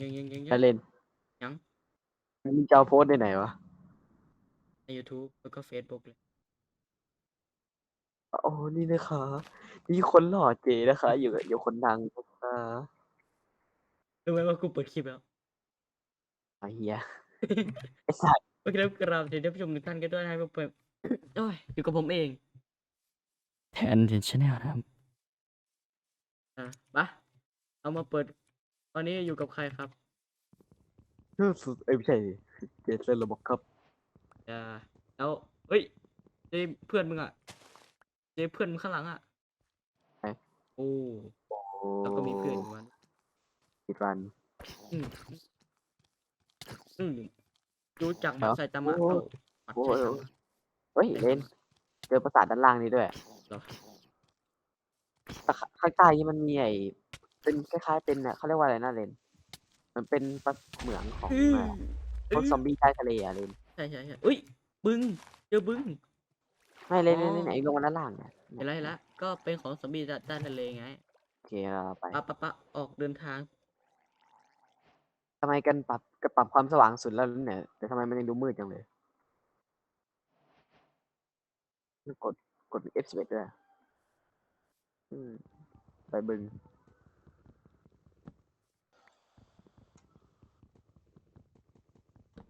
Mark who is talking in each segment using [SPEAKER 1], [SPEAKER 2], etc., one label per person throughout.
[SPEAKER 1] ยังยังยังยังยั
[SPEAKER 2] จะ
[SPEAKER 1] ง
[SPEAKER 2] เล่น
[SPEAKER 1] ยัง
[SPEAKER 2] มึงจะเอาโพสต์ได้ไหนวะ
[SPEAKER 1] ใน YouTube แล้วก็ Facebook เลย
[SPEAKER 2] โอ้นี่นะคะนี่คนหล่อเจนะคะ อยู่กับอยู่คนดังนะคะ
[SPEAKER 1] รู้ไหมว่ากูเปิดคลิปแล้ว
[SPEAKER 2] ไอ้เฮียไอ้สัตว์
[SPEAKER 1] โอเคครับกราบสวัสดีท่านผู้ชมทุกท่านกันด้วยนะครับผมโอ้ยอยู่กับผมเองแทนเทนชแนลนะครับอะปะเอามาเปิด ตอนนี้อยู่กับใครครับ
[SPEAKER 2] สุดเอ้ยไม่ใช่ดิเจสันระบบครับ
[SPEAKER 1] อ่าแล้วเฮ้ยเจเพื่อนมึงอะเจเพื่อนมึงข้างหลังอะ
[SPEAKER 2] ไหน
[SPEAKER 1] โอ้
[SPEAKER 2] โอ้
[SPEAKER 1] แล้วก็มีเพื่อนอยู่วัน
[SPEAKER 2] ปิดรัน
[SPEAKER 1] อืมอืมรู้จักมั
[SPEAKER 2] เหร
[SPEAKER 1] ด
[SPEAKER 2] อ
[SPEAKER 1] ไซตามะ
[SPEAKER 2] โอ้
[SPEAKER 1] เปล่ามัด
[SPEAKER 2] โอ้
[SPEAKER 1] ไซ
[SPEAKER 2] โห
[SPEAKER 1] ตามะ
[SPEAKER 2] เฮ้ยเล่นเจอประสาทด้านล่างนี้ด้วย
[SPEAKER 1] เหรอ
[SPEAKER 2] แต่ข้าข้างใต้นี่มันมีไอ้ เป็นคล้ายๆเป็นเนี่ยเขาเรียกว่าอะไรนะเลนมันเป็นปะเหมืองของ
[SPEAKER 1] อืม
[SPEAKER 2] เอ่อพวกซอมบี้ใต้ทะเลอะเลน
[SPEAKER 1] ใช่ใช่ใช่อุ้ย บึ้ง เจอบึ้ง
[SPEAKER 2] ไม่เล่น
[SPEAKER 1] อ๋
[SPEAKER 2] เล่
[SPEAKER 1] อ
[SPEAKER 2] นเล่นไหนลงมาด้านล่างเนี่ย
[SPEAKER 1] เห็นแล้วเห็นแล้วก็เป็นของสมบีด้านทะเลไง
[SPEAKER 2] โอเคเราไป
[SPEAKER 1] ปะปะปะออกเดินทาง
[SPEAKER 2] ทำไมกันปรับกปรับความสว่างสุดแล้วเนี่ยแต่ทำไมมันยังดูมืดจังเลยกดกด F11 ด้วยอืมไปบึง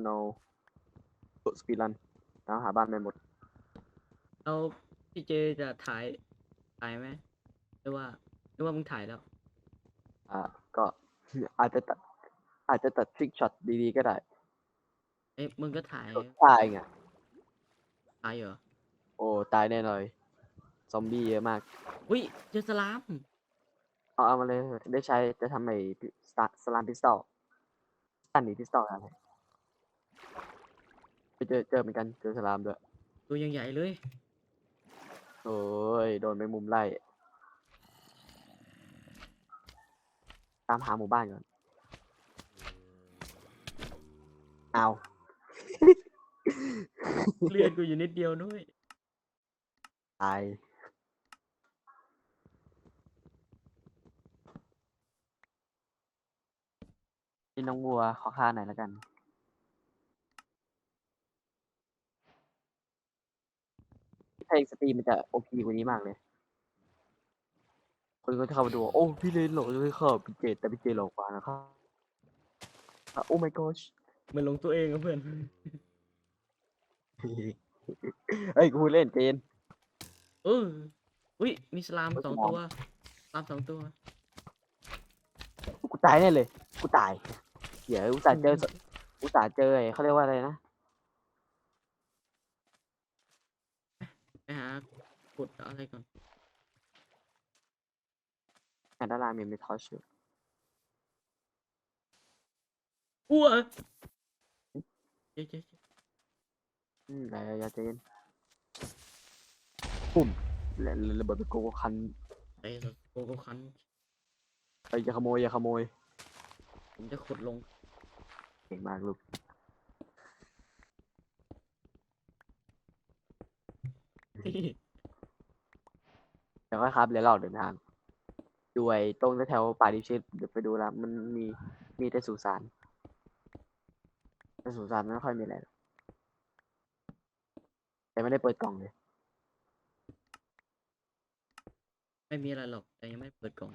[SPEAKER 2] no กดสปีดรันแล้วหาบ้านไปหมด
[SPEAKER 1] เอาพี่เจจะถ่ายถ่ายไหมหรือว่าหรือว่ามึงถ่ายแล้ว
[SPEAKER 2] อ่า ก็อาจจะตัด อาจจะตัดทริกช็อตดีๆก็ได้
[SPEAKER 1] เอ้ยมึงก็ถ่าย
[SPEAKER 2] ตายไง
[SPEAKER 1] ถ่ายเหรอ
[SPEAKER 2] โอ้ตายแน่เลยซอมบี้เยอะมาก
[SPEAKER 1] อุ้ยเจอสลาม
[SPEAKER 2] เอาเอามาเลยได้ใช้จะทำไอ้สตาสลามพิสตอลสันนีพิสตอลอะไรไป เจอเจอเหมือนกันเจอสลามด้วย
[SPEAKER 1] ตัวยังใหญ่เลย
[SPEAKER 2] โอ้ยโดนไปมุมไล่ ตามหาหมู่บ้านก่อนเอา
[SPEAKER 1] เลือดกูอยู่นิดเดียวด้วย
[SPEAKER 2] ตายนี่น้องวัวขอค่าหน่อยแล้วกัน เพ ลงสตรีมมันจะโอพีกว่านี้มากเลย คนก็จะเข้ามาดูว่าโอ้พี่เลนหลอกเลยครับพี่เจแต่พี่เจหลอกกว่านะครับอะโอ้ my gosh
[SPEAKER 1] เหมือนหลงตัวเองอะเพื่อน
[SPEAKER 2] เฮ้ยกูพูดเล่นเจน
[SPEAKER 1] เอออุ้ย มีสลาม
[SPEAKER 2] เฮ้ย
[SPEAKER 1] สอง
[SPEAKER 2] สลาม
[SPEAKER 1] ตัวสลามสองตัว
[SPEAKER 2] กูตายแน่เลย กูตายเดี๋ยวอุตส่าห์เจอสอุตส่าห์เจอไอ้เขาเรียกว่าอะไรนะ
[SPEAKER 1] ไปหา ขุดอะไรก่อน
[SPEAKER 2] แอนดารามีมีทอชอยู่
[SPEAKER 1] อ้วเจ๊เจ๊เจ๊
[SPEAKER 2] อืมอะไรยาเจนปุ่มแล้วแล้วระเบิดเป็นโกโก้คัน
[SPEAKER 1] ไอ้โกโก้คัน
[SPEAKER 2] เอ้ยอย่าขโมยอย่าขโมย
[SPEAKER 1] ผมจะขุดลง
[SPEAKER 2] เก่งมากลูก เดี๋ยวค่อยครับเดี๋ยวเราเดินทางดูไอ้ตรงแถวๆป่าดิบชิดเดี๋ยวไปดูแล้วมันมีมีแต่สุสานแต่สุสานไม่ค่อยมีอะไรหรอกแต่ไม่ได้เปิดกล่องเลย
[SPEAKER 1] ไม่มีอะไรหรอก แต่ยังไม่เปิดกล่อง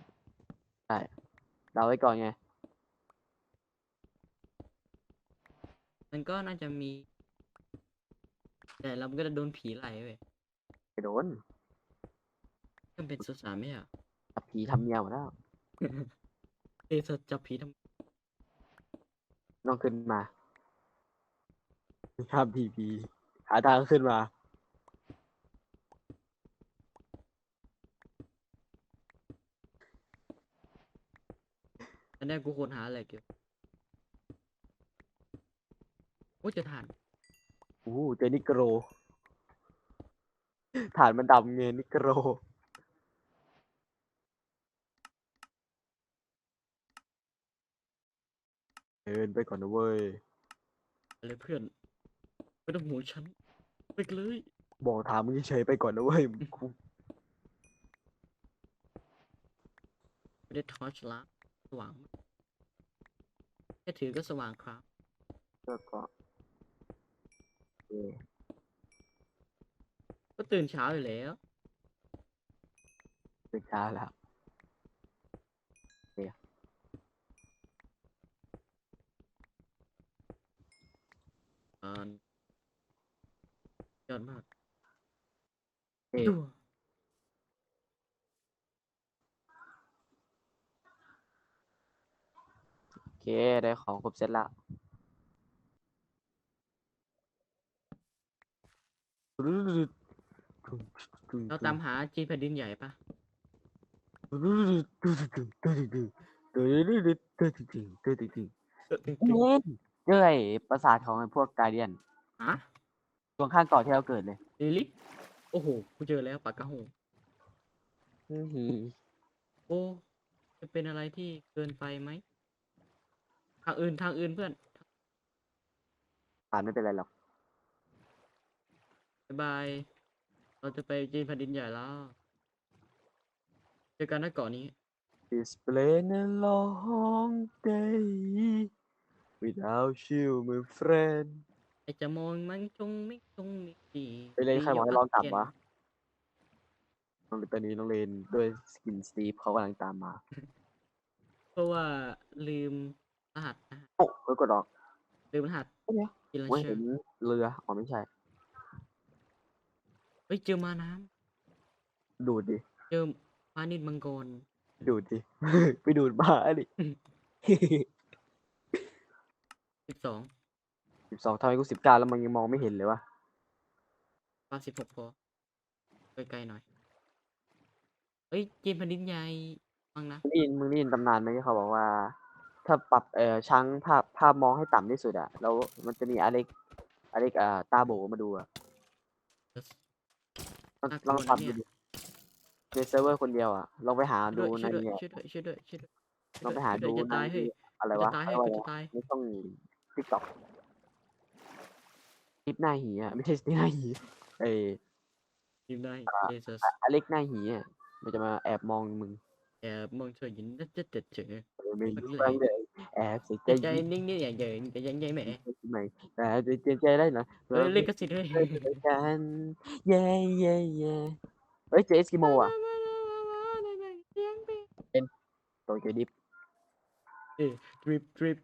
[SPEAKER 2] เราไว้ก่อนไง
[SPEAKER 1] มันก็น่าจะมี แต่เราก็จะโดนผีไล่เว้ย
[SPEAKER 2] ไปโดน
[SPEAKER 1] มันเป็นสุสานไม่ใช่เหรอ
[SPEAKER 2] จับผีทำเมียหมดแล้ว
[SPEAKER 1] เอยจับผีทำ
[SPEAKER 2] ต้องขึ้นมาห้ามพีพีหาทางขึ้นมา
[SPEAKER 1] อันนี้กูควรหาอะไรเกี่ยวโอ้ยจะทาน
[SPEAKER 2] โอ้โหเจอนิโกรฐานมันดำเงี้ยนิโกร เดินไปก่อนนะเว้ย
[SPEAKER 1] อะไรเพื่อนไม่ต้องห่วงฉันไปกันเลย
[SPEAKER 2] บอกถามมึงเฉยๆไปก่อนนะเว้ยกู
[SPEAKER 1] ไม่ได้ทอร์ชละสว่างมากค่ถือก็สว่างครับ
[SPEAKER 2] แล้วก็โอเค
[SPEAKER 1] ก็ตื่นเช้าอยู่แล้ว
[SPEAKER 2] ตื่นเช้าแล้ว
[SPEAKER 1] อ่านยอดมาก
[SPEAKER 2] เอ๊ะ
[SPEAKER 1] ดู
[SPEAKER 2] โอเค ได้ของครบเสร็จแล้ว
[SPEAKER 1] เราตามหาจีนแผ่นดินใหญ่ปะ
[SPEAKER 2] เจ้ยประสาทของไอ้พวกกาเดียน
[SPEAKER 1] ฮะ
[SPEAKER 2] ตรงข้างเกาะที่เราเกิดเลย
[SPEAKER 1] ลิลิโอ้โหกูเจอแล้วปากกาโหงโอ้จะเป็นอะไรที่เกินไปไหมทางอื่นทางอื่นเพื่อน
[SPEAKER 2] ผ่านไม่เป็นไรหรอก
[SPEAKER 1] บ๊ายบายเราจะไปจีนแผ่นดินใหญ่แล้วเจอกันนะเกาะนี้
[SPEAKER 2] It's been a long day without you my friend
[SPEAKER 1] ไอจะมองมันจงไม่จงไม่ดี
[SPEAKER 2] ไปเลยใครบอกให้
[SPEAKER 1] ดี
[SPEAKER 2] ร้องกลับ
[SPEAKER 1] เย็น
[SPEAKER 2] วะน้องตอนนี้น้องเลนด้วยสกินสตีฟเขากำลังตามมา
[SPEAKER 1] เพราะว่าลืมรหัสนะฮะ
[SPEAKER 2] โอ้เฮ้ยกดออก
[SPEAKER 1] ลืมรหัส
[SPEAKER 2] เดี๋ยว
[SPEAKER 1] กินลัน
[SPEAKER 2] โอ้ย
[SPEAKER 1] เชอ
[SPEAKER 2] เห็น
[SPEAKER 1] ร์
[SPEAKER 2] เรือ อ๋อไม่ใช่
[SPEAKER 1] เฮ้ยเจอมาน้
[SPEAKER 2] ดูดดิำ
[SPEAKER 1] เจอมานิดมังกร
[SPEAKER 2] ดูดดิ ไปดูดมาดิ
[SPEAKER 1] สิบสอง
[SPEAKER 2] สิบสองทำไมกูสิบเก้าแล้วมันยังมองไม่เห็นเลยวะ
[SPEAKER 1] ปาสิบหกพอไกลๆหน่อย เฮ้ยจีนแผ่นดินใหญ่ฟังนะ
[SPEAKER 2] มึงได้ยินมึงได้ยินตำนานไหมที่เขาบอกว่า ถ้าปรับเอ่อช้างภาพภาพมองให้ต่ำที่สุดอะแล้วมันจะมีอเล็กอเล็กอ่าตาโบมาดูอะลอง
[SPEAKER 1] น่าก
[SPEAKER 2] ล
[SPEAKER 1] ลั
[SPEAKER 2] อง
[SPEAKER 1] วนะ
[SPEAKER 2] ปรับ
[SPEAKER 1] เนี่
[SPEAKER 2] ดู
[SPEAKER 1] ย
[SPEAKER 2] ดิในเซิร์ฟเวอร์คนเดียวอะลองไปหา
[SPEAKER 1] ช่
[SPEAKER 2] ดู
[SPEAKER 1] วย
[SPEAKER 2] ใน
[SPEAKER 1] ด้วย
[SPEAKER 2] เนี่ย
[SPEAKER 1] ช่วยด้วยช่วยด้วยช่วยด้วย
[SPEAKER 2] ลองไปหา
[SPEAKER 1] ช่วย
[SPEAKER 2] ดู
[SPEAKER 1] วยจะ
[SPEAKER 2] ใน
[SPEAKER 1] ตายเฮ้ย
[SPEAKER 2] อะไร
[SPEAKER 1] จะ
[SPEAKER 2] วะ
[SPEAKER 1] ตาย
[SPEAKER 2] อะ
[SPEAKER 1] เฮ้ย
[SPEAKER 2] ไร
[SPEAKER 1] กูจะ
[SPEAKER 2] วะ
[SPEAKER 1] ตาย
[SPEAKER 2] ไม่ต้อง ทิกตอกคลิปหน้าหีอะไม่ใช่หน้าหีเอ้ย
[SPEAKER 1] ยิงได้เจสัส
[SPEAKER 2] อเล็กหน้าหีอะมันจะมาแอบมองมึง
[SPEAKER 1] แอบมองเธอยินน่าจะเจ็ดเจอ
[SPEAKER 2] เออไม่
[SPEAKER 1] มัน
[SPEAKER 2] รู้
[SPEAKER 1] เลย
[SPEAKER 2] บ้างเลยแอบเสียใจ
[SPEAKER 1] ใจ
[SPEAKER 2] ยิ้ม
[SPEAKER 1] นิ่งๆอย่างเยินแต่ยังใหญ่แหม
[SPEAKER 2] ทำไมแต่จะเจียนใจได้เหรอ
[SPEAKER 1] เฮ้ยลิขสิทธิ์เฮ้ย
[SPEAKER 2] เราไปด้วยกันเย่เย่เย่เฮ้ยเจอเอสกิโมอะโตเกียวดิฟ
[SPEAKER 1] ทริปทริป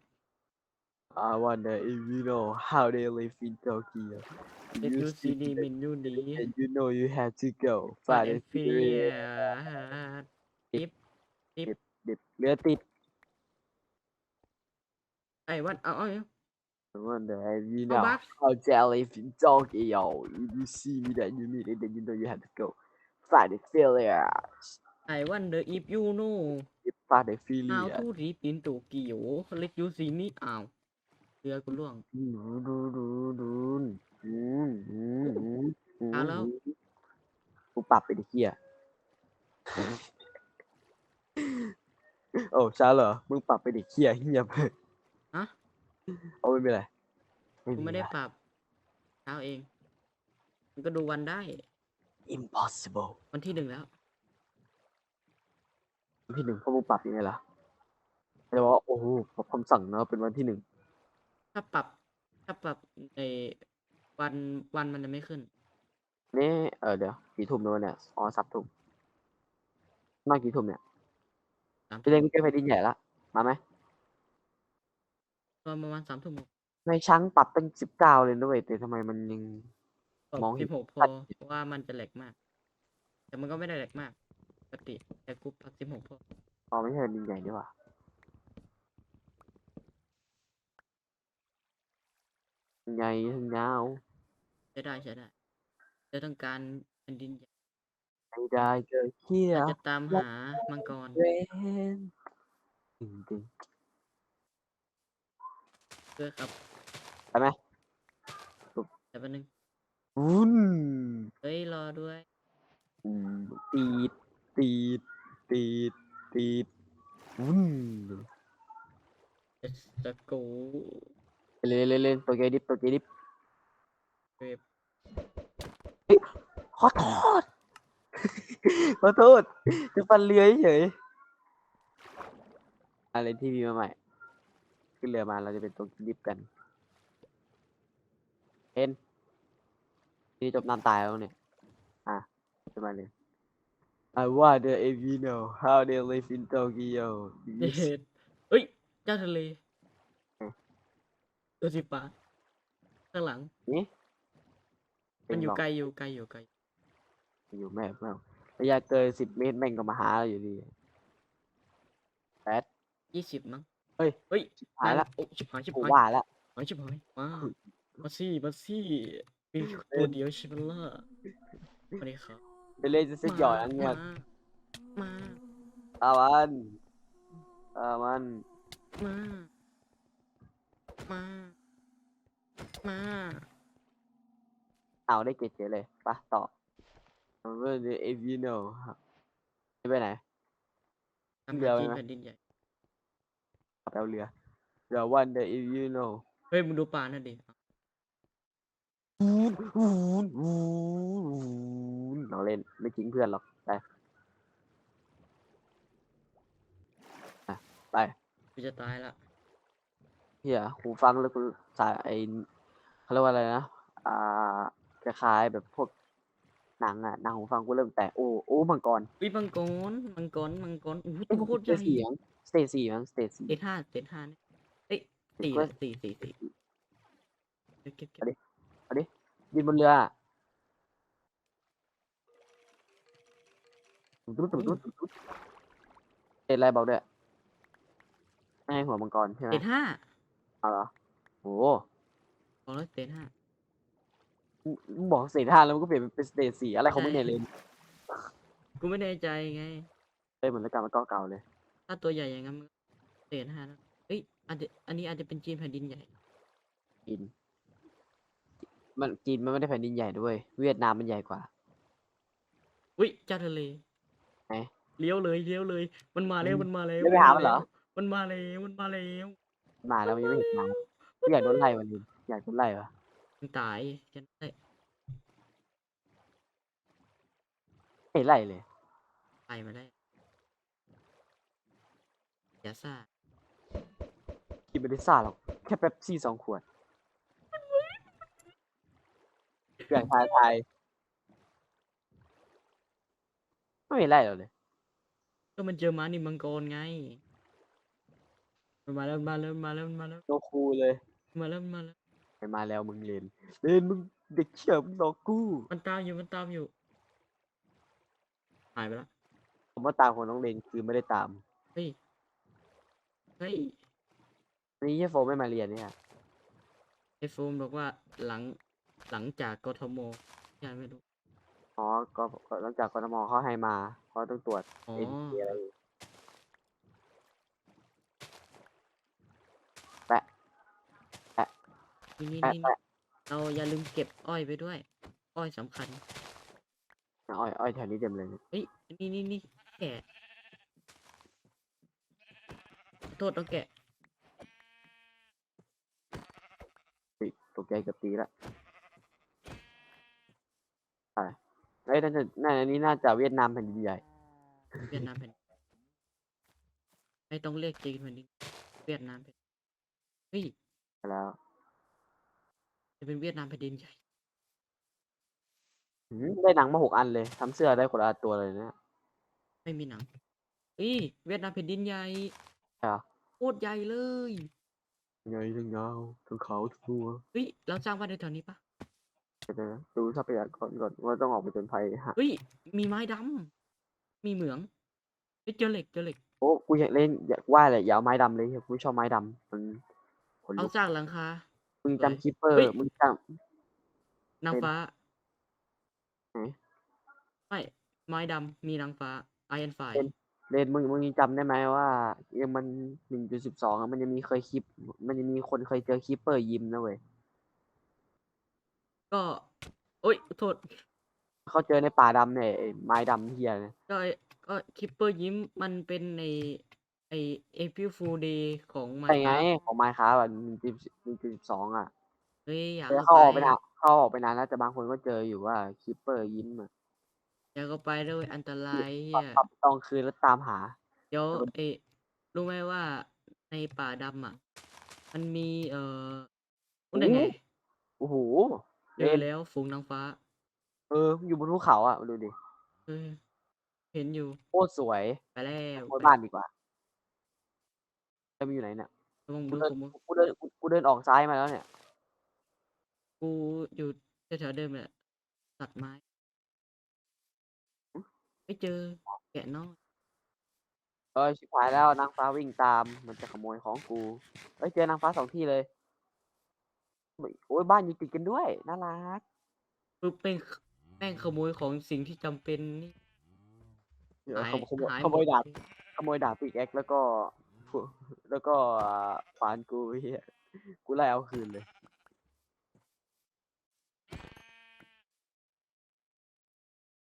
[SPEAKER 2] I wonder if you know how they live in Tokyo
[SPEAKER 1] if you see the menu นี้
[SPEAKER 2] and you know you have to go
[SPEAKER 1] ฟา
[SPEAKER 2] far
[SPEAKER 1] เอ
[SPEAKER 2] and
[SPEAKER 1] ฟิเ furious ลีย
[SPEAKER 2] ดิบเรือติด
[SPEAKER 1] ไอ้วันเอาเอาเอา
[SPEAKER 2] I wonder if you
[SPEAKER 1] Go
[SPEAKER 2] know
[SPEAKER 1] back.
[SPEAKER 2] how they live in Tokyo if you see me that you meet it then you know you have to go far and furious
[SPEAKER 1] ไอ้วันเดอ if you know
[SPEAKER 2] far and
[SPEAKER 1] how
[SPEAKER 2] furious
[SPEAKER 1] to read in Tokyo let you see me อ้าว เรือกูล่วง
[SPEAKER 2] ดูดูดูดูอืมอืมอืมอืม
[SPEAKER 1] เอาแล้ว
[SPEAKER 2] กูปรับไปดิเฮียโอ้ช้าเหรอ มึงปรับไปดิเฮียเงียบ
[SPEAKER 1] ฮะ
[SPEAKER 2] เอาไม่เป็นไร
[SPEAKER 1] กูไม่ได้ปรับเช้าเองมันก็ดูวันได้
[SPEAKER 2] impossible
[SPEAKER 1] วันที่หนึ่งแล้ว
[SPEAKER 2] วันที่หนึ่งเพราะมึงปรับยังไงล่ะแต่ว่าโอ้โหผมคำสั่งเนอะเป็นวันที่หนึ่ง
[SPEAKER 1] ถ้าปรับถ้าปรับในวันวันมันจะไม่ขึ้น
[SPEAKER 2] นี่เออเดี๋ยวกี่ทุ่มแล้วเนี่ยอ๋อสับทุ่มนอนกี่ทุ่มเนี่ย
[SPEAKER 1] สาม
[SPEAKER 2] ไปเล่นเกมไฟดินใหญ่ละมาไหม
[SPEAKER 1] ตอนประมาณสามทุ่ม
[SPEAKER 2] ในช้างปรับเป็นสิบเก้าเลยด้วยแต่ทำไมมันยัง มองเห็
[SPEAKER 1] สิ
[SPEAKER 2] น
[SPEAKER 1] บหกพ
[SPEAKER 2] ชั
[SPEAKER 1] อ
[SPEAKER 2] ด
[SPEAKER 1] เพราะว่ามันจะแหลกมาก แต่มันก็ไม่ได้แหลกมากปกติแต่กูปรับสิบหกพอ
[SPEAKER 2] อ๋อไม่ใช่แผ่นดินใหญ่นี่หว่า ใหญ่ทั้งยาว
[SPEAKER 1] ใช้ได้ใช้ได้จะต้องการแผ่นดินใหญ่
[SPEAKER 2] ไม่ได้เกิดเที่ย
[SPEAKER 1] อาจจะตามหามังกร
[SPEAKER 2] เรนจริงจริง
[SPEAKER 1] เพื่อครับ
[SPEAKER 2] ๆไปไหม
[SPEAKER 1] แต่แป๊บนึง
[SPEAKER 2] วุ้น
[SPEAKER 1] เฮ้ยรอด้วย
[SPEAKER 2] อืมตีดตีดตีดตีดวุ้น
[SPEAKER 1] จะจะโก
[SPEAKER 2] เล่นเล่นเล่นตัวเกยดิฟตัวเกยดิฟ
[SPEAKER 1] เว็บ
[SPEAKER 2] ขอโทษ ขอโทษจะฟันเรือเฉยอะไรที่มีมาใหม่ไปขึ้นเรือมาเราจะเป็นตัวกินดิบกันเห็นนี่จมน้ำตายแล้วเนี่ย อะขึ้นมาเลย I wonder if you know how they live in Tokyo
[SPEAKER 1] เด็ดเฮ้ยเจ้าทะเล
[SPEAKER 2] อืม
[SPEAKER 1] ตัวสีฟ้าข้างหลัง
[SPEAKER 2] นี่
[SPEAKER 1] มันอยู่
[SPEAKER 2] บ
[SPEAKER 1] ไกลอยู่ไกลอยู่ไกล
[SPEAKER 2] อยู่แม่แม่ระยะเกินสิบเมตรแม่งก็มาหาเราอยู่ดีแปด
[SPEAKER 1] ยี่สิบมั้ง
[SPEAKER 2] เฮ้ย
[SPEAKER 1] เฮ้ย
[SPEAKER 2] หายละ
[SPEAKER 1] โอ้ชิบหายชิบ
[SPEAKER 2] กู
[SPEAKER 1] หาย
[SPEAKER 2] ว่าละ
[SPEAKER 1] หายชิบหายมามาสิมาสิมีตัวเดียวใช่ไหมล่ะสวัสดีครับ
[SPEAKER 2] ไปเล่นจะสิหยอดอันเงี้ย
[SPEAKER 1] มา
[SPEAKER 2] ตาวันตามัน
[SPEAKER 1] มามา มา
[SPEAKER 2] เอาได้เกรดเจเลยไปะต่อ I wonder if you know จะไปไหน
[SPEAKER 1] ทำ
[SPEAKER 2] เรือ
[SPEAKER 1] หา
[SPEAKER 2] ไว้
[SPEAKER 1] ที่
[SPEAKER 2] ไหม
[SPEAKER 1] แผ่นดินใหญ่
[SPEAKER 2] ขับไปเอาเรือ The wonder if you know
[SPEAKER 1] เฮ้ย มึงดูป่านั่นดิ
[SPEAKER 2] วูนวูนวูนวูนเราเล่นไม่ทิ้งเพื่อนหรอก ไปอะไป
[SPEAKER 1] กูจะตายละ
[SPEAKER 2] เฮียหูฟังแล้วกูสายไอเขาเรียกว่าอะไรนะ อ่าคล้ายๆแบบพวกหนังอะหนังหูฟังกูเริ่มแตกโอ้โอ้มังกร
[SPEAKER 1] วิมังกรมังกรมังกรอู้
[SPEAKER 2] เอ้ย
[SPEAKER 1] ตัวโคตร
[SPEAKER 2] ส
[SPEAKER 1] ใหญ่
[SPEAKER 2] เตสี่มั้งสเตสี่มั้งสเตสี่
[SPEAKER 1] เตห้าเตห้าเนี่ยเอ้ยสี่
[SPEAKER 2] เว้ย
[SPEAKER 1] สี่สี่สี่เก็บเก็บเก็บ
[SPEAKER 2] เอาดิบินบนเรืออะตุ๊ดตุ๊ดตุ๊ดตุ๊ดตุ๊ดเอ็ดอะไรบอกด้วยไม่ให้หัวมังกรใช่ไหม
[SPEAKER 1] เตห้า
[SPEAKER 2] เอาเหรอโอ้
[SPEAKER 1] บอกแล้วเตห้า
[SPEAKER 2] มึงบอกสเตทห้าแล้วมึงก็เปลี่ยนเป็นสเตทสี่อะไรของมึงเนี่ย
[SPEAKER 1] ใช่
[SPEAKER 2] เลน
[SPEAKER 1] กูไม่แน่ใจไง
[SPEAKER 2] เล่นเหมือนรายการมันเก่าๆเลย
[SPEAKER 1] ถ้าตัวใหญ่อย่างนั้นมันเตห้านะเอ้ยอาจจะอันนี้อาจจะเป็นจีนแผ่นดินใหญ่
[SPEAKER 2] จีน มันจีนมันไม่ได้แผ่นดินใหญ่ด้วย เวียดนามมันใหญ่กว่า
[SPEAKER 1] อุ้ยเจ้าทะเล
[SPEAKER 2] ไหน
[SPEAKER 1] เลี้ยวเลยเลี้ยวเลย มันมาแล้ว
[SPEAKER 2] อืม
[SPEAKER 1] มันมาแล้ว
[SPEAKER 2] ไม่ไปหามันเหรอ
[SPEAKER 1] มันมาแล้วมันมาแล้ว
[SPEAKER 2] มาแล้วมันยังไม่เห็นมากูอยากโดนไล่วันนี้อยากโดนไล่วะ
[SPEAKER 1] มันตายฉันได้
[SPEAKER 2] ไม่ไล่เลย
[SPEAKER 1] ตายมาได้อย่าซ่า
[SPEAKER 2] กินไม่ได้ซ่าหรอกแค่แป๊บซี่สองขวดเพื่อนทายทายไม่มีไล่เราเลย
[SPEAKER 1] ก็มันเจอมานี่มังกรไง มันมาแล้วมันมาแล้วมันมาแล้วมันมาแล้ว
[SPEAKER 2] โนคูเลย
[SPEAKER 1] มันมาแล้วมันมาแล้ว
[SPEAKER 2] ไปมาแล้วมึงเลนเลนมึงเด็กเชี่ยมึงหลอกกู
[SPEAKER 1] มันตามอยู่มันตามอยู่หายไปละ
[SPEAKER 2] ผมว่าตามของน้องเลนคือไม่ได้ตาม
[SPEAKER 1] เฮ้ยเฮ้ย
[SPEAKER 2] วันนี้เฮียโฟไม่มาเรียนเนี่ย
[SPEAKER 1] ไอโฟมบอกว่าหลังหลังจากกทมยังไม่รู้
[SPEAKER 2] อ๋อก็ก็หลังจากกทมเขาให้มาเขาต้องตรวจ
[SPEAKER 1] อ๋อ
[SPEAKER 2] เอ็นอะไรอยู่
[SPEAKER 1] นี่นี่
[SPEAKER 2] แปะ
[SPEAKER 1] นี่
[SPEAKER 2] แปะ
[SPEAKER 1] เราอย่าลืมเก็บอ้อยไปด้วย อ้อยสำคัญ
[SPEAKER 2] อ้อยอ้อยแถวนี้เต็มเลยเนี่ย
[SPEAKER 1] เฮ้ยนี่นี่นี่แกะขอโทษต้องแกะ
[SPEAKER 2] อุ๊ยตกใจเกับตีละไปเอ้ยน่าจะน่าอันนี้น่าจะเวียดนามแผ่นดินใหญ่
[SPEAKER 1] เวียดนามแผ่นดินไม่ต้องเรียกจีนแผ่นดินเวียดนามแผ่นดินเฮ้ย
[SPEAKER 2] ไปแล้ว
[SPEAKER 1] จะเป็นเวียดนามแผ่นดินใหญ่
[SPEAKER 2] หืมได้หนังมาหกอันเลยทำเสื้อได้คนละตัวเลยเนี่ย
[SPEAKER 1] ไม่มีหนังเฮ้ยเวียดนามแผ่นดินใหญ่
[SPEAKER 2] ใช่เหรอ
[SPEAKER 1] โคตรใหญ่เลย
[SPEAKER 2] ใหญ่ทั้งยาวทั้งขาวทั้งนัว
[SPEAKER 1] เฮ้ยเราสร้างบ้านในแถวนี้ปะ
[SPEAKER 2] เดี๋ยวนะดูทรัพยากรก่อนว่าต้องออกไปจนภัยฮะ
[SPEAKER 1] เฮ้ยมีไม้ดำมีเหมืองเฮ้ยเจอเหล็กเจอเหล็ก
[SPEAKER 2] โอ้กูอยากเล่นอยากว่าเลยอย่าเอาไม้ดำเลยกูไม่ชอบไม้ดำมันขน
[SPEAKER 1] เอา
[SPEAKER 2] ลุก
[SPEAKER 1] สร้างหลังคา
[SPEAKER 2] มึง
[SPEAKER 1] เลย
[SPEAKER 2] จำคิปเปอร์
[SPEAKER 1] เฮ้ย
[SPEAKER 2] มึงจ
[SPEAKER 1] นาง
[SPEAKER 2] เป็น
[SPEAKER 1] ฟ้า
[SPEAKER 2] ไหน
[SPEAKER 1] ไม่ ไม้ดำ มีนางฟ้า ไอแอนไฟำ
[SPEAKER 2] เลนมึงมึงยังจำได้ไหมว่ายังมันหนึ่งจุดสิบสองมันจะมีเคยคลิป มันจะมีคนเคยเจอคิปเปอร์ยิ้มนะเว้ย
[SPEAKER 1] ก็ โอ้ยโทษ
[SPEAKER 2] เขาเจอในป่าดำเนี่ยไอ้ไม้ดำเฮียเนี่ย
[SPEAKER 1] ก็ก็คิปเปอร์ยิ้มมันเป็นใน ไอเอพิฟูเดย์ของมา
[SPEAKER 2] ใช่ไงของไมค์ครับอะหนึ่งจุดหนึ่งจุดสิบสองอะ
[SPEAKER 1] เฮ้ยอยาก
[SPEAKER 2] แต่
[SPEAKER 1] เข้า
[SPEAKER 2] เขาออกไป
[SPEAKER 1] ไป
[SPEAKER 2] นานเขาออกไปนานแล้วแต่บางคนก็เจออยู่ว่าคิปเปอร์ยิ้มอะ
[SPEAKER 1] อยากเข้าไปด้วยอันตรายเฮี
[SPEAKER 2] ตอน
[SPEAKER 1] ย
[SPEAKER 2] ขับตอนคืนแล้วตามหา
[SPEAKER 1] เดี๋ยว
[SPEAKER 2] แล้วมัน
[SPEAKER 1] เอรู้ไหมว่าในป่าดำอะ มันมีเอ่อพูดได้ไง
[SPEAKER 2] โอ้โห
[SPEAKER 1] เจอแล้วฝูงนางฟ้า
[SPEAKER 2] เออ อยู่บนภูเขาอะมาดูดิ
[SPEAKER 1] เออเห็นอยู่
[SPEAKER 2] โคตรสวย
[SPEAKER 1] ไปแล้ว
[SPEAKER 2] โคตรบ้านดีกว่า จะมีอยู่ไหนเนี่ย
[SPEAKER 1] ไปมอง
[SPEAKER 2] กู
[SPEAKER 1] ดู
[SPEAKER 2] เดิน
[SPEAKER 1] ผม
[SPEAKER 2] กูเดินกูกูเดินออกซ้ายมาแล้วเนี่ย
[SPEAKER 1] กูอยู่แถวๆเดิมแหละตัดไม้ ไม่เจอแกะน้อย
[SPEAKER 2] เออชิบหายแล้วนางฟ้าวิ่งตาม มันจะขโมยของกูเอ้ยเจอนางฟ้าสองที่เลยโอ้ยบ้านอยู่ติดกันด้วยน่ารัก
[SPEAKER 1] ปุ๊บเป็นแม่งขโมยของสิ่งที่จำเป็นนี่
[SPEAKER 2] เออ
[SPEAKER 1] หาย
[SPEAKER 2] ขโมยขโมย
[SPEAKER 1] หาย
[SPEAKER 2] ขโมย
[SPEAKER 1] หม
[SPEAKER 2] ดาบ ขโมยดาบปิกแอคแล้วก็พวก แล้วก็ฟานกูเฮียกูไล่เอาคืนเลย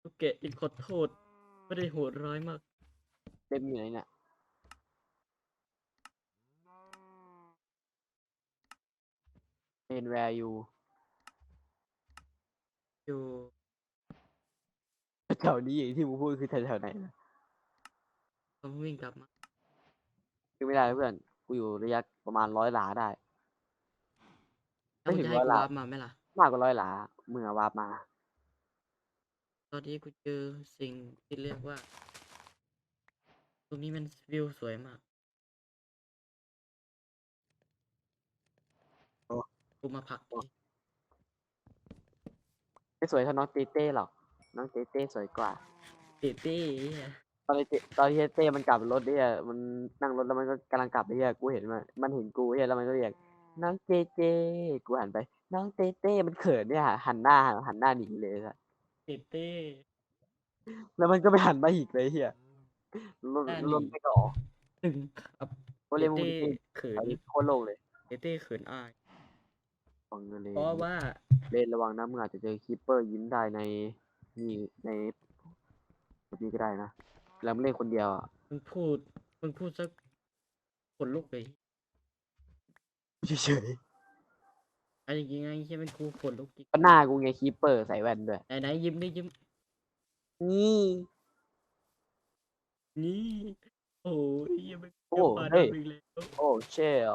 [SPEAKER 1] ลูกแกะอีกขอโทษ ไม่ได้โหดร้ายมาก
[SPEAKER 2] เต็มอยู่ไหนเนี่ยเป็นแวร์ยู
[SPEAKER 1] อยู่
[SPEAKER 2] แถวนี้อย่างที่มึงพูดคือแถวๆไหนนะ
[SPEAKER 1] ผมวิ่งกลับมา
[SPEAKER 2] คือไม่ได้เพื่อน กูอยู่ระยะประมาณร้อยหลาได้ ไม่
[SPEAKER 1] แล้วมึง
[SPEAKER 2] ถึง
[SPEAKER 1] จะให้
[SPEAKER 2] ร้อย
[SPEAKER 1] กู
[SPEAKER 2] ล้าน
[SPEAKER 1] วาร์ปมาไหมล่ะ
[SPEAKER 2] มากกว่าร้อยหลา เมื่อวาบมา
[SPEAKER 1] ตอนนี้กูเจอสิ่งที่เรียกว่า ตรงนี้มันวิวสวยมาก
[SPEAKER 2] โอ้
[SPEAKER 1] กูมาพักดิ
[SPEAKER 2] ไม่สวยเท่าน้องเต้เต้หรอก น้องเต้เต้สวยกว่า
[SPEAKER 1] เต้เต้ เหี้ย
[SPEAKER 2] ตอนที่ตอนที่เต้มันกลับรถเนี่ยมันนั่งรถแล้วมันก็กำลังกลับไปเนี่ยกูเห็นมันมันเห็นกูเนี่ยแล้วมันก็เรียกน้องเจเจกูหันไป น้องเต้เต้มันเขินเนี่ยหันหน้าหันหน้าหนีเลยอะ
[SPEAKER 1] เต้เต้
[SPEAKER 2] แล้วมันก็ไปหันมาอีกเลยเฮียรถ
[SPEAKER 1] หน้าหนี
[SPEAKER 2] รถไม่ก็ออก
[SPEAKER 1] หนึ่งครับ
[SPEAKER 2] โอเล
[SPEAKER 1] เต้
[SPEAKER 2] ยมึง
[SPEAKER 1] เต้เขิ
[SPEAKER 2] อั
[SPEAKER 1] น
[SPEAKER 2] นนี้โคตรโล่งเลย
[SPEAKER 1] เต้เต้เขินอาย
[SPEAKER 2] ฟังเลย
[SPEAKER 1] เพราะว่า
[SPEAKER 2] เล่นระวังนะมึงอาจจะเจอคีปเปอร์ยิ้มได้ในนี่ในแบบนี้ก็ได้นะ แล้วมึงเล่นคนเดียวอะ
[SPEAKER 1] มึงพูดมึงพูดสักคนลุกเลย
[SPEAKER 2] เฉย
[SPEAKER 1] ไอ้จริงๆไอ้เหี้ยเป็นกูขนลุกจริง
[SPEAKER 2] ๆก็หน้ากูไงคีปเปอร์ใส่แว่นด้วย
[SPEAKER 1] ไหนไหนยิ้มดิยิ้ม
[SPEAKER 2] นี่
[SPEAKER 1] นี่โอ้ยเหี้ยังไม่
[SPEAKER 2] โอ้
[SPEAKER 1] เจอปลา
[SPEAKER 2] เฮ้ย
[SPEAKER 1] ดำอีกแล้ว
[SPEAKER 2] โอ้เช่อ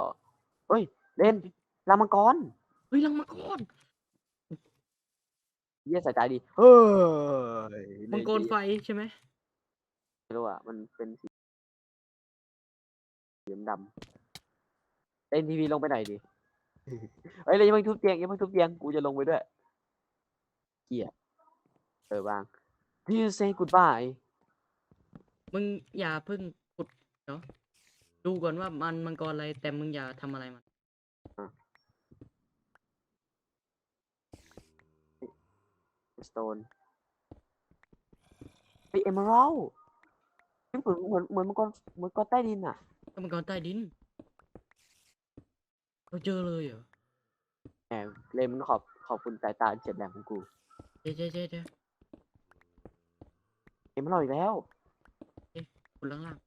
[SPEAKER 2] เฮ้ย เล่นรามมังกร
[SPEAKER 1] เฮ้ยลังมาก่อน
[SPEAKER 2] เยี่ยสายใจดีเฮ้ย
[SPEAKER 1] มังกรไฟใช่ไหม
[SPEAKER 2] ไม่รู้อะ มันเป็นสีเหลืองดำเล่นทีวีลงไปหน่อยดิเฮ้ยเรายังไม่ทุบเตียงยังไม่ทุบเตียงกูจะลงไปด้วย เกียเออบาง Do you say goodbye
[SPEAKER 1] มึงอย่าเพิ่งขุดเนาะดูก่อนว่ามันมังกรอะไรแต่มึงอย่าทำอะไรมัน
[SPEAKER 2] stone เฮ้ย emerald เฮ้ย เหมือนเหมือนเหมือนมังกรเหมือนมังกรใต้ดินอะ
[SPEAKER 1] ก็มังกรใต้ดินเราเจอเลยเหรอ
[SPEAKER 2] แหมเลยมันขอบขอบคุณสายตาอันเจ็บแหลมของกู
[SPEAKER 1] เจ๊เจ๊เจ๊เจ๊
[SPEAKER 2] เอ็มอร่อยอีกแล้ว
[SPEAKER 1] คุณล่างล่าง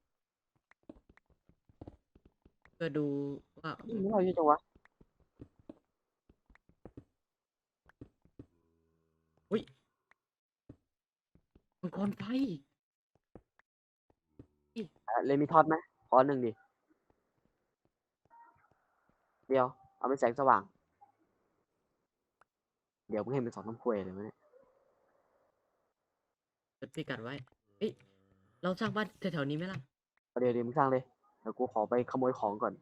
[SPEAKER 1] เพื่อดูว่า
[SPEAKER 2] เอ็มอร่อยเยอะจังวะ
[SPEAKER 1] มังกรไฟ
[SPEAKER 2] อะ เลยมีทอดไหมขอหนึ่งดิ เดี๋ยว เอาเป็นแสงสว่าง เดี๋ยวมึงให้มันสองน้ำควยเลยมั้ยเนี่ย
[SPEAKER 1] จดพิกัดไว้เฮ้ยเราสร้างบ้านแถวๆนี้ไหมล่ะ
[SPEAKER 2] เอาเดี๋ยวเดี๋ยวมึงสร้างเลยเดี๋ยวกูขอไปขโมยของก่อน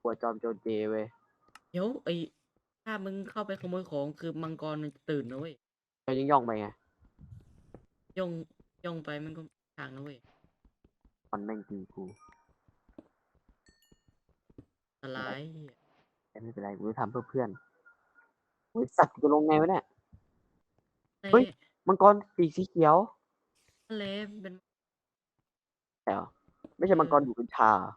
[SPEAKER 2] กลัวจอมโจรเจเว้ย
[SPEAKER 1] เดี๋ยวไอ้ถ้ามึงเข้าไปขโมยของคือมังกรมันจะตื่นนะเว้ย
[SPEAKER 2] เรายังย่องไปไง
[SPEAKER 1] ย่องย่องไปมันก็ทางนะเว้ย
[SPEAKER 2] มันแม่งตีกู
[SPEAKER 1] สไลด์
[SPEAKER 2] แต่ไม่เป็นไรกูจะทำเพื่อเพื่อนเฮ้ยสัตว์กูจะลงไงวะเนี่ย
[SPEAKER 1] แต่
[SPEAKER 2] เฮ้ย มังกรปีกสีเขียว
[SPEAKER 1] ทะเลเป็น
[SPEAKER 2] แต่เหรอไม่ใช่มังกรดูดกัญชาเหรอ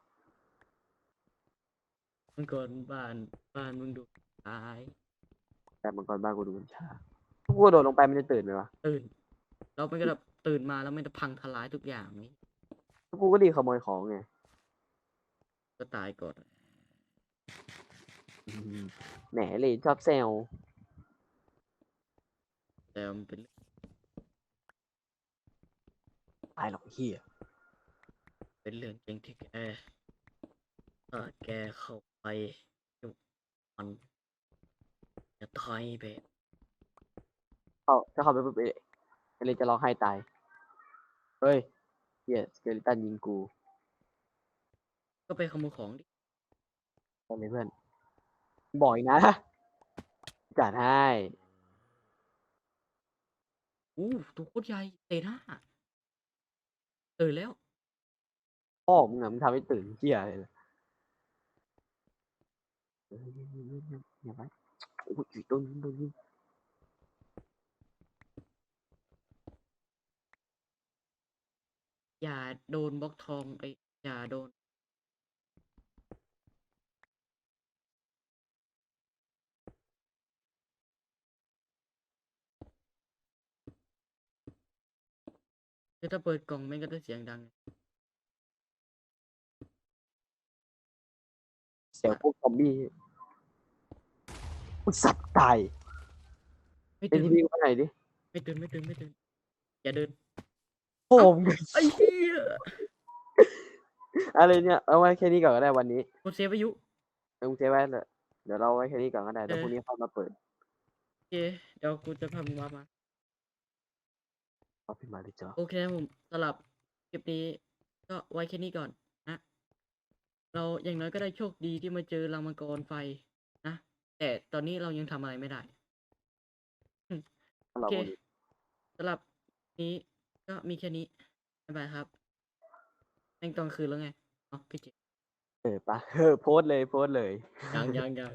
[SPEAKER 1] มังกรบ้านบ้านมึงดูตาย
[SPEAKER 2] แต่มังกรบ้านกูดูดกัญชาถ้ากูกระโดดลงไปมันจะตื่นไหมวะ
[SPEAKER 1] ตื่น เราไม่ก็แบบตื่นมาแล้วมันจะพังทลายทุกอย่างนี้
[SPEAKER 2] ถ้า กูก็ดีบขโมยของไง
[SPEAKER 1] ก็ตายก่อน
[SPEAKER 2] อืมแหนเลยชอบแซว
[SPEAKER 1] แต่มันเป็น
[SPEAKER 2] ตายหรอกไอ้เฮีย
[SPEAKER 1] เป็นเรื่องจริงที่แกถ้าแกเข้าไปมันจะตายไป
[SPEAKER 2] เข้าถ้าเข้าไปปุ๊บเอเอเลนจะร้องไห้ตาย เฮ้ย เฮียสเกลิตันยิงกู
[SPEAKER 1] ก็ไปขโมยของดิ
[SPEAKER 2] ตอนนี้เพื่อนบอกอีกนะ จัดให้
[SPEAKER 1] อู้ตัวโคตรใหญ่เตะหน้าตื่นแล้ว
[SPEAKER 2] พ่อมึงอะมึงทำให้ตื่นเฮียเลยนะเฮ้ยเงียบเงียบเงียบเงียบเงียบไว้โอ้ยอีกตัวนึงตัวนึ
[SPEAKER 1] อย่าโดนบล็อกทองไออย่าโดน คือถ้าเปิดกล่องแม่งก็จะเสียงดัง
[SPEAKER 2] เสียงพวกซอมบี้อุ๊ยสัตว์ตาย
[SPEAKER 1] ไม่
[SPEAKER 2] เป็น
[SPEAKER 1] ตื่น
[SPEAKER 2] ที่พี่ว่าไหนดิ
[SPEAKER 1] ไม่ตื่น ไม่ตื่น ไม่ตื่น อย่าเดิน
[SPEAKER 2] โอ้มง
[SPEAKER 1] ไอ้เหี้ย
[SPEAKER 2] อะไรเนี่ยเอาไว้แค่นี้ก่อนก็ได้วันนี้
[SPEAKER 1] กดเซฟอายุ
[SPEAKER 2] เอามึงเซฟไว้เลยเดี๋ยวเราไว้แค่นี้ก่อนก็ได้เดี๋ยว
[SPEAKER 1] เออ
[SPEAKER 2] พรุ่งนี้ค่อยมาเปิด
[SPEAKER 1] โอเค เดี๋ยวกูจะพามึงมามา
[SPEAKER 2] เอาขึ้นมาเลยจ้ะ
[SPEAKER 1] โอเคนะผมสำหรับคลิปนี้ก็ไว้แค่นี้ก่อนนะ เราอย่างน้อยก็ได้โชคดีที่มาเจอรังมังกรไฟนะ แต่ตอนนี้เรายังทำอะไรไม่ได้
[SPEAKER 2] สำหรับ
[SPEAKER 1] โอเค
[SPEAKER 2] วันนี้
[SPEAKER 1] สำหรับนี้ ก็มีแค่นี้บ๊ายบายครับแม่งตอนคืนแล้วไงอ๋อพี่เจ
[SPEAKER 2] เออปะเออโพสต์เลยโพสต์เลย
[SPEAKER 1] ยังยังยัง